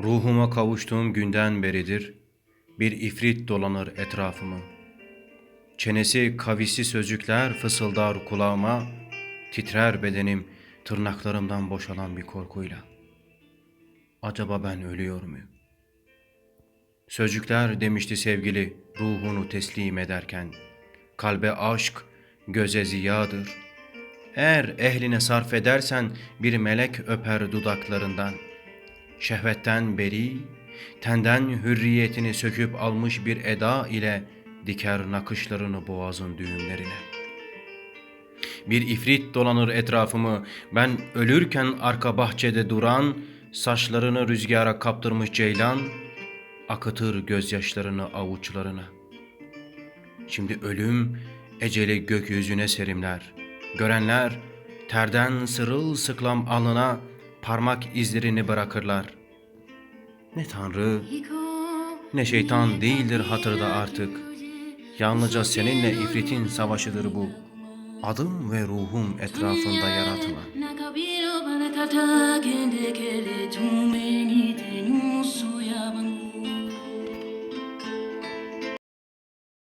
Ruhuma kavuştuğum günden beridir bir ifrit dolanır etrafımı. Çenesi kavisi sözcükler fısıldar kulağıma, titrer bedenim tırnaklarımdan boşalan bir korkuyla. Acaba ben ölüyor muyum? Sözcükler demişti sevgili ruhunu teslim ederken. Kalbe aşk, göze ziyadır. Eğer ehline sarf edersen bir melek öper dudaklarından. Şehvetten beri, tenden hürriyetini söküp almış bir eda ile diker nakışlarını boğazın düğümlerine. Bir ifrit dolanır etrafımı, ben ölürken arka bahçede duran, saçlarını rüzgara kaptırmış ceylan, akıtır gözyaşlarını avuçlarına. Şimdi ölüm eceli gökyüzüne serimler. Görenler terden sırılsıklam alnına parmak izlerini bırakırlar. Ne tanrı ne şeytan değildir hatırda artık. Yalnızca seninle ifritin savaşıdır bu. Adım ve ruhum etrafında yaratılan.